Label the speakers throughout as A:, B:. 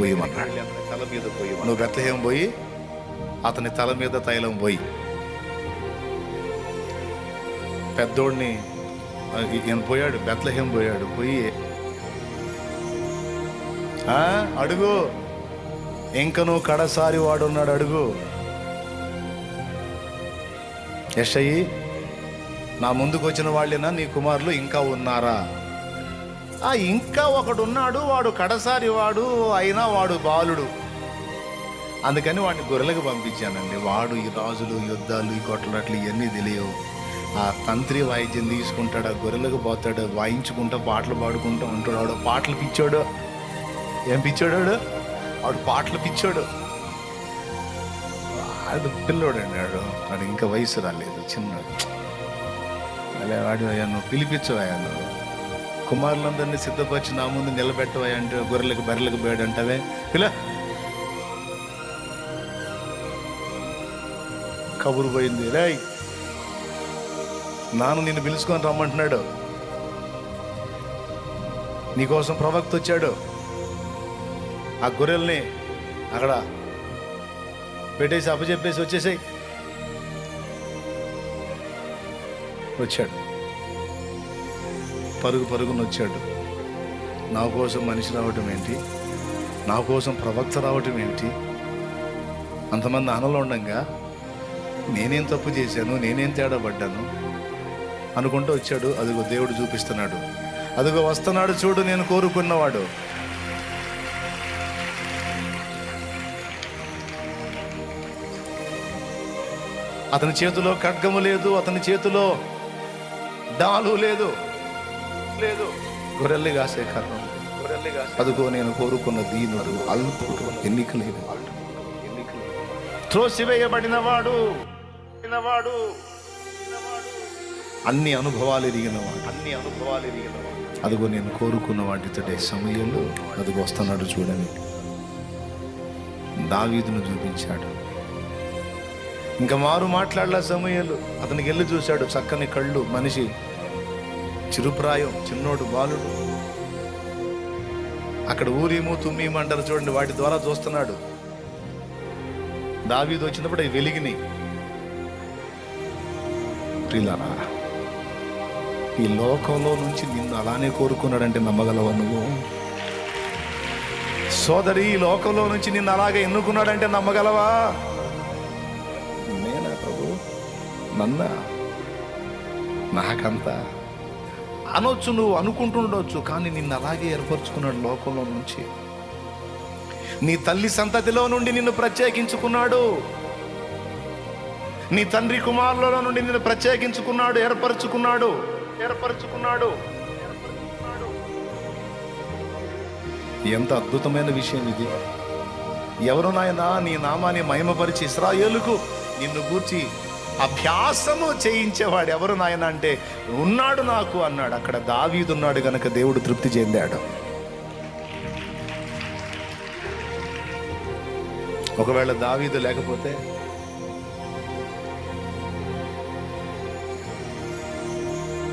A: పోయమన్నాడు.
B: తల మీద పోయి
A: నువ్వు బెత్లహేం పోయి అతని తల మీద తైలం పోయి. పెద్దోడిని ఈయన పోయాడు బెత్లహేం పోయాడు పోయి. అడుగు. ఇంకను కడసారి వాడున్నాడు అడుగు. యశయి నా ముందుకు వచ్చిన వాళ్ళేనా నీ కుమారులు ఇంకా ఉన్నారా? ఆ ఇంకా ఒకడున్నాడు వాడు కడసారి వాడు అయినా వాడు బాలుడు. అందుకని వాడిని గొర్రెలకు పంపించానండి. వాడు ఈ రాజులు యుద్ధాలు ఈ కొట్లాట్లు ఇవన్నీ తెలియవు. ఆ తంత్రి వాయిద్యం తీసుకుంటాడు ఆ గొర్రెలకు పోతాడు వాయించుకుంటా పాటలు పాడుకుంటూ ఉంటాడు. వాడు పాటలు పిచ్చాడు. ఏం పిచ్చాడు వాడు వాడు పాటలు పిచ్చాడు. వాడు పిల్లోడు అన్నాడు వాడు ఇంకా వయసు రాలేదు చిన్నాడు. అలా వాడు అయ్యా నువ్వు పిలిపించవయ్యా నువ్వు. కుమారులందరినీ సిద్ధపరిచి నా ముందు నిలబెట్టవయ్యా అంటే గొర్రెలకు బర్రెలకు బేడు అంటావే. పిల్ల. కబురు పోయింది. రేయ్ నాన్న నిన్ను పిలుచుకొని రమ్మంటున్నాడు. నీకోసం ప్రవక్త వచ్చాడు. ఆ గొర్రెల్ని అక్కడ పెట్టేసి అప్పచెప్పేసి వచ్చేసాయి. వచ్చాడు. పరుగు పరుగున వచ్చాడు. నా కోసం మనిషి రావటం ఏంటి? నా కోసం ప్రవక్త రావటం ఏంటి? అంతమంది ఆనలో ఉండగా నేనేం తప్పు చేశాను? నేనేం తేడా పడ్డాను? అనుకుంటూ వచ్చాడు. అదిగో దేవుడు చూపిస్తున్నాడు. అదిగో వస్తున్నాడు చూడు నేను కోరుకున్నవాడు. అతని చేతిలో ఖడ్గము లేదు అతని చేతిలో డాలు లేదు. లేదు. గొర్రెల్ని కాసే కర్ణం అదిగో నేను కోరుకున్న దీనుడు అల్పుడు ఎన్నిక లేదు త్రోసివేయబడిన వాడు
B: వాడు
A: అన్ని అనుభవాలు ఎరిగినవాడు.
B: అన్ని అనుభవాలు ఎరిగిన వాడు.
A: అదిగో నేను కోరుకున్న వాటితోటే సమయంలో అదిగో వస్తున్నాడు చూడని దావీదును చూపించాడు. ఇంకా మారు మాట్లాడలే సమయాలు అతనికి వెళ్ళి చూశాడు చక్కని కళ్ళు మనిషి చిరుప్రాయం చిన్నోడు బాలుడు. అక్కడ ఊరేమో తుమ్మీము అంటారు చూడండి వాటి ద్వారా చూస్తున్నాడు. దావీదు వచ్చినప్పుడు అవి వెలిగినాయి. ప్రియులారా ఈ లోకంలో నుంచి నిన్ను అలానే కోరుకున్నాడంటే నమ్మగలవా నువ్వు? సోదరి ఈ లోకంలో నుంచి నిన్ను అలాగే ఎన్నుకున్నాడంటే నమ్మగలవా? నేనా ప్రభు? నన్నా? నాకంతా అనొచ్చు నువ్వు అనుకుంటుండొచ్చు కానీ నిన్ను అలాగే ఏర్పరచుకున్నాడు లోకంలో నుంచి. నీ తల్లి సంతతిలో నుండి నిన్ను ప్రత్యేకించుకున్నాడు. నీ తండ్రి కుమారులలో నుండి నిన్ను ప్రత్యేకించుకున్నాడు ఏర్పరచుకున్నాడు ఏర్పరచుకున్నాడు ఎంత అద్భుతమైన విషయం ఇది. ఎవరు నాయనా నీ నామాన్ని మహిమపరిచి ఇస్రాయేలుకు నిన్ను గూర్చి అభ్యాసము చేయించేవాడు ఎవరు నాయన అంటే ఉన్నాడు నాకు అన్నాడు. అక్కడ దావీదున్నాడు గనక దేవుడు తృప్తి చెందాడు. ఒకవేళ దావీదు లేకపోతే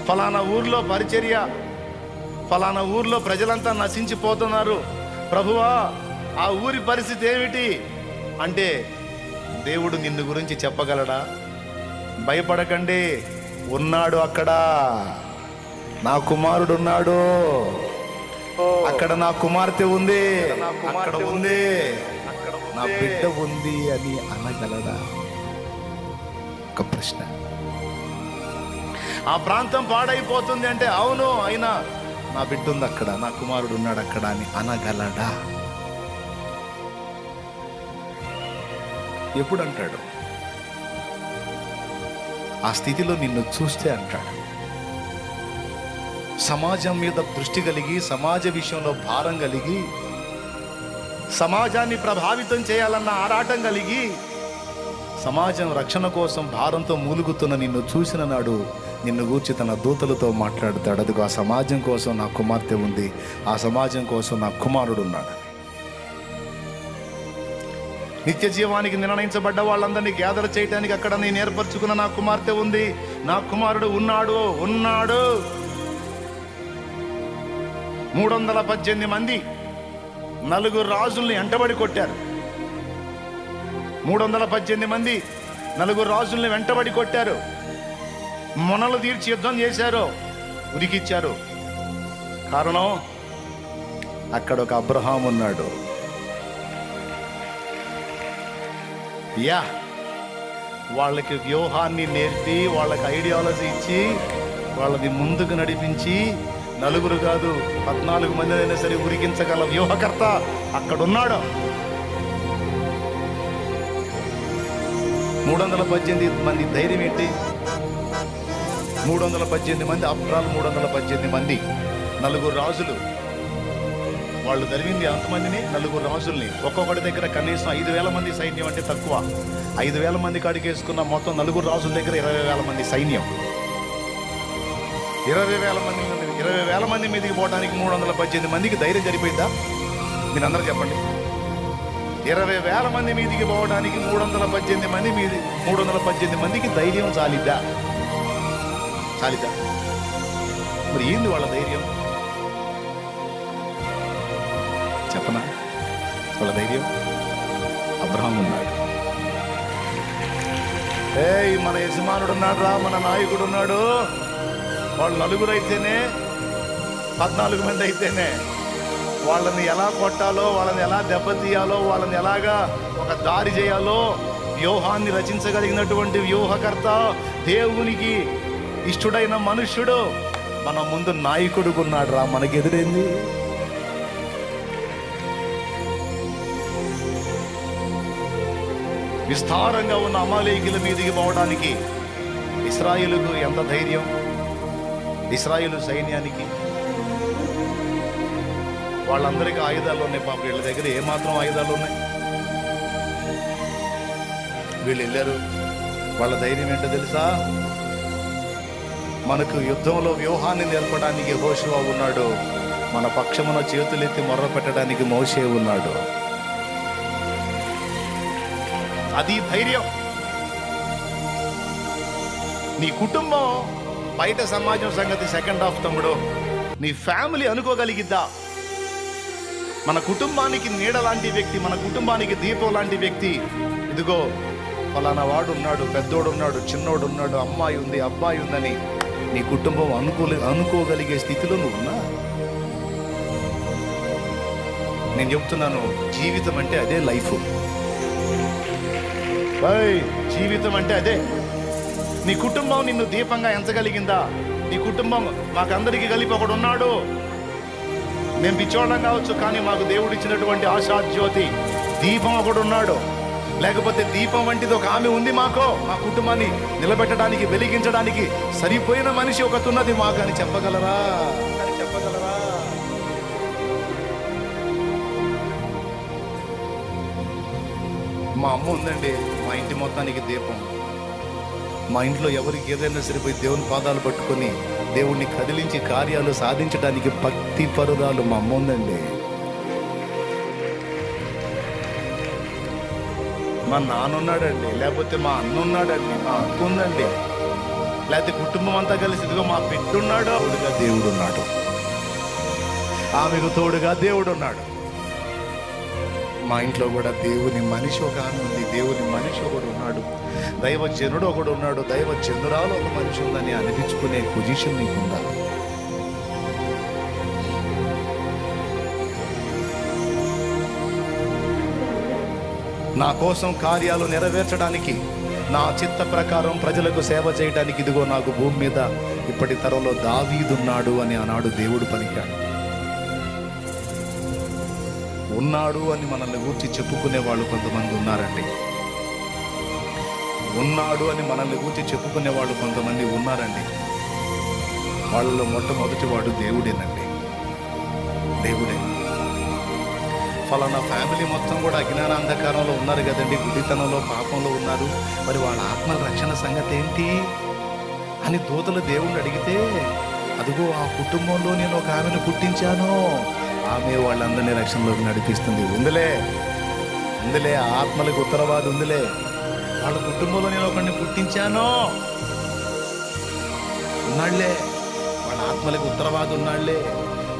A: ఫలానా ఊర్లో పరిచర్య ఫలానా ఊర్లో ప్రజలంతా నశించిపోతున్నారు. ప్రభువా ఆ ఊరి పరిస్థితి ఏమిటి? అంటే దేవుడు నిన్ను గురించి చెప్పగలడా? భయపడకండి. ఉన్నాడు అక్కడ. నా కుమారుడు ఉన్నాడు. అక్కడ నా కుమార్తె ఉంది. అక్కడ ఉంది. నా బిడ్డ ఉంది అని అనగలడా? ఒక ప్రశ్న. ఆ ప్రాంతం పాడైపోతుంది అంటే అవును అయినా నా బిడ్డ ఉంది అక్కడ నా కుమారుడు ఉన్నాడు అక్కడ అని అనగలడా? ఎప్పుడు అంటాడు? ఆ స్థితిలో నిన్ను చూస్తే అంటాడు. సమాజం మీద దృష్టి కలిగి సమాజ విషయంలో భారం కలిగి సమాజాన్ని ప్రభావితం చేయాలన్న ఆరాటం కలిగి సమాజం రక్షణ కోసం భారంతో మూలుగుతున్న నిన్ను చూసిన నాడు నిన్ను గూర్చి తన దూతలతో మాట్లాడతాడు. అదిగో ఆ సమాజం కోసం నా కుమార్తె ఉంది. ఆ సమాజం కోసం నా కుమారుడు ఉన్నాడు. నిత్య జీవానికి నిర్ణయించబడ్డ వాళ్ళందరినీ గ్యాదర్ చేయడానికి అక్కడ నేను ఏర్పరచుకున్న నా కుమార్తె ఉంది. నా కుమారుడు ఉన్నాడు ఉన్నాడు. మూడు వందల పద్దెనిమిది మంది నలుగురు రాజుల్ని ఎంటబడి కొట్టారు. మూడు వందల పద్దెనిమిది మంది నలుగురు రాజుల్ని వెంటబడి కొట్టారు. మొనలు తీర్చి యుద్ధం చేశారు ఉరికిచ్చారు. కారణం అక్కడ ఒక అబ్రహాం ఉన్నాడు. యా. వాళ్ళకి వ్యూహాన్ని నేర్పి వాళ్ళకి ఐడియాలజీ ఇచ్చి వాళ్ళని ముందుకు నడిపించి నలుగురు కాదు పద్నాలుగు మంది అయినా సరే ఉరికించగల వ్యూహకర్త అక్కడున్నాడు. మూడు వందల పద్దెనిమిది మంది ధైర్యం ఏంటి? మూడు వందల పద్దెనిమిది మంది అప్రాలు మూడు వందల పద్దెనిమిది మంది నలుగురు రాజులు. వాళ్ళు తరిమింది అంతమందిని నలుగురు రాజుల్ని. ఒక్కొక్కటి దగ్గర కనీసం ఐదు వేల మంది సైన్యం అంటే తక్కువ. ఐదు వేల మంది కాడికేసుకున్న మొత్తం నలుగురు రాజుల దగ్గర ఇరవై వేల మంది సైన్యం. ఇరవై వేల మంది ఇరవై వేల మంది మీదకి పోవడానికి మూడు వందల పద్దెనిమిది మందికి ధైర్యం సరిపోయిందా మీరు అందరూ చెప్పండి. ఇరవై వేల మంది మీదికి పోవడానికి మూడు వందల పద్దెనిమిది మంది మీది మూడు వందల పద్దెనిమిది మందికి ధైర్యం చాలిద్దా? చాలిద్దా? మరి ఏంది వాళ్ళ ధైర్యం? చెప్పనా? వాళ్ళ ధైర్యం? అబ్రహం ఉన్నాడు. ఏ మన యజమానుడు ఉన్నాడు రా మన నాయకుడు ఉన్నాడు వాళ్ళు నలుగురు అయితేనే పద్నాలుగు మంది అయితేనే వాళ్ళని ఎలా కొట్టాలో వాళ్ళని ఎలా దెబ్బతీయాలో వాళ్ళని ఎలాగా ఒక దారి చేయాలో వ్యూహాన్ని రచించగలిగినటువంటి వ్యూహకర్త దేవునికి ఇష్టడైన మనుష్యుడు మన ముందు నాయకుడుకున్నాడు రా మనకి ఎదురైంది విస్తారంగా ఉన్న అమాలేకుల మీదికి పోవడానికి ఇస్రాయిలకు ఎంత ధైర్యం? ఇస్రాయేలు సైన్యానికి? వాళ్ళందరికీ ఆయుధాలు ఉన్నాయి పాప. వీళ్ళ దగ్గర ఏమాత్రం ఆయుధాలు ఉన్నాయి? వీళ్ళు వెళ్ళారు. వాళ్ళ ధైర్యం ఏంటో తెలుసా? మనకు యుద్ధంలో వ్యూహాన్ని నేర్పడానికి హోషువా ఉన్నాడు. మన పక్షమున చేతులెత్తి మొర్ర పెట్టడానికి మోషే ఉన్నాడు. అది ధైర్యం. నీ కుటుంబం బయట సమాజం సంగతి సెకండ్ హాఫ్ తమ్ముడు. నీ ఫ్యామిలీ అనుకోగలిగిద్దా? మన కుటుంబానికి నీడ లాంటి వ్యక్తి మన కుటుంబానికి దీపం లాంటి వ్యక్తి. ఇదిగో ఫలానా వాడు ఉన్నాడు పెద్దోడు ఉన్నాడు చిన్నోడు ఉన్నాడు అమ్మాయి ఉంది అబ్బాయి ఉందని నీ కుటుంబం అనుకోలే అనుకోగలిగే స్థితిలో నువ్వు ఉన్నా? నేను చెప్తున్నాను జీవితం అంటే అదే లైఫ్. జీవితం అంటే అదే. నీ కుటుంబం నిన్ను దీపంగా ఎంచగలిగిందా? నీ కుటుంబం మాకందరికీ కలిపి ఒకడు ఉన్నాడు మేము పిచ్చోళ్ళం కావచ్చు కానీ మాకు దేవుడు ఇచ్చినటువంటి ఆశా జ్యోతి దీపం ఒకడు ఉన్నాడు లేకపోతే దీపం వంటిది ఒక ఆమె ఉంది మాకు. మా కుటుంబాన్ని నిలబెట్టడానికి వెలిగించడానికి సరిపోయిన మనిషి ఒకతున్నది మాకు అని చెప్పగలరా? అని చెప్పగలరా? మా అమ్మ ఉందండి. ఇంటి మొత్తానికి దీపం. మా ఇంట్లో ఎవరికి ఏదైనా సరిపోయి దేవుని పాదాలు పట్టుకొని దేవుణ్ణి కదిలించి కార్యాలు సాధించడానికి భక్తి పరురాలు మా అమ్మ ఉందండి. మా నాన్న ఉన్నాడండి లేకపోతే మా అన్న ఉన్నాడండి మా అక్క ఉందండి. లేకపోతే కుటుంబం అంతా కలిసి ఇదిగో మా బిడ్డ ఉన్నాడు దేవుడు ఉన్నాడు. ఆమెకు తోడుగా దేవుడు ఉన్నాడు. మా ఇంట్లో కూడా దేవుని మనిషి ఒక ఆమె ఉంది. దేవుని మనిషి ఒకడు ఉన్నాడు. దైవ జనుడు ఒకడు ఉన్నాడు. దైవ జనురాలు ఒక మనిషి ఉందని అనిపించుకునే పొజిషన్ నీకుందా నా కోసం కార్యాలు నెరవేర్చడానికి నా చిత్త ప్రకారం ప్రజలకు సేవ చేయడానికి ఇదిగో నాకు భూమి మీద ఇప్పటి తరంలో దావీదున్నాడు అని ఆనాడు దేవుడు పలికాడు. ఉన్నాడు అని మనల్ని గూర్చి చెప్పుకునే వాళ్ళు కొంతమంది ఉన్నారండి. ఉన్నాడు అని మనల్ని గూర్చి చెప్పుకునే వాళ్ళు కొంతమంది ఉన్నారండి. వాళ్ళలో మొట్టమొదటి వాడు దేవుడేనండి. దేవుడే. ఫలానా ఫ్యామిలీ మొత్తం కూడా అజ్ఞాన అంధకారంలో ఉన్నారు కదండి. గుడితనంలో పాపంలో ఉన్నారు. మరి వాళ్ళ ఆత్మ రక్షణ సంగతి ఏంటి అని దూతలు దేవుణ్ణి అడిగితే అదిగో ఆ కుటుంబంలో నేను ఒక ఆమెను పుట్టించాను. ఆమె వాళ్ళందరినీ రక్షణలోకి నడిపిస్తుంది. ఉందిలే. ఉందిలే ఆత్మలకు ఉత్తరవాది ఉందిలే. వాళ్ళ కుటుంబంలో నేను ఒకరిని పుట్టించాను. ఉన్నాళ్ళే. వాళ్ళ ఆత్మలకు ఉత్తరవాది ఉన్నాళ్ళే.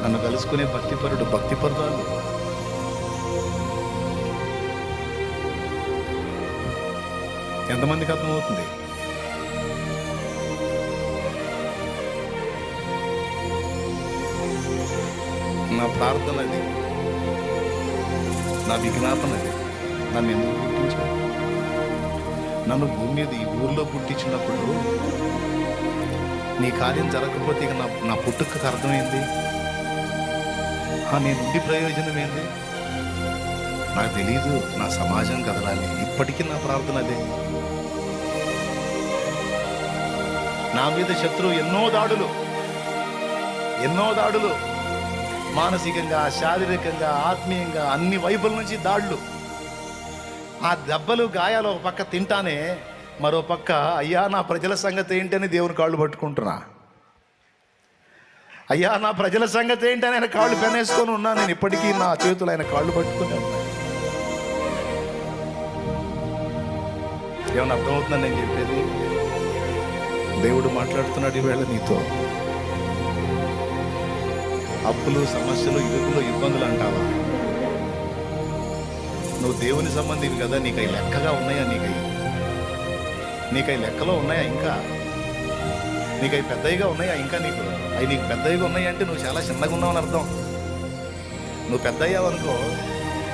A: నన్ను కలుసుకునే భక్తిపరుడు భక్తిపరురాలు. ఎంతమందికి అర్థమవుతుంది? నా ప్రార్థన అది. నా విజ్ఞాపన అది. నన్ను ఎందుకు పుట్టించావు నన్ను భూమి మీద ఈ ఊర్లో పుట్టించినప్పుడు నీ కార్యం జరగకపోతే ఇక నా నా పుట్టుకకు అర్థమైంది. ఆ నేను ఉండి ప్రయోజనం ఏంది నాకు తెలీదు నా సమాజం కదలాలి. ఇప్పటికీ నా ప్రార్థన అదే. నా మీద శత్రువు ఎన్నో దాడులు ఎన్నో దాడులు మానసికంగా శారీరకంగా ఆత్మీయంగా అన్ని వైపుల నుంచి దాడులు. ఆ దెబ్బలు గాయాలు ఒక పక్క తింటానే మరో పక్క అయ్యా నా ప్రజల సంగతి ఏంటని దేవుని కాళ్ళు పట్టుకుంటున్నా. అయ్యా నా ప్రజల సంగతి ఏంటని ఆయన కాళ్ళు పెనేసుకొని ఉన్నా. నేను ఇప్పటికీ నా చేతులు ఆయన కాళ్ళు పట్టుకుని ఉన్నా ఏమన్నా అర్థమవుతుందని నేను చెప్పేది? దేవుడు మాట్లాడుతున్నాడు ఈవేళ నీతో. అప్పులు సమస్యలు ఇరుకులు ఇబ్బందులు అంటావా? నువ్వు దేవుని సంబంధివి కదా నీకు అవి లెక్కగా ఉన్నాయా నీకు? నీకు అవి లెక్కలో ఉన్నాయా ఇంకా? నీకు అవి పెద్దవిగా ఉన్నాయా ఇంకా నీకు? అవి నీకు పెద్దవిగా ఉన్నాయి అంటే నువ్వు చాలా చిన్నగా ఉన్నావని అర్థం. నువ్వు పెద్ద అయ్యావనుకో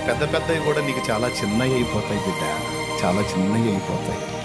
A: పెద్ద పెద్దవి కూడా నీకు చాలా చిన్నవి అయిపోతాయి బిడ్డ. చాలా చిన్నవి అయిపోతాయి.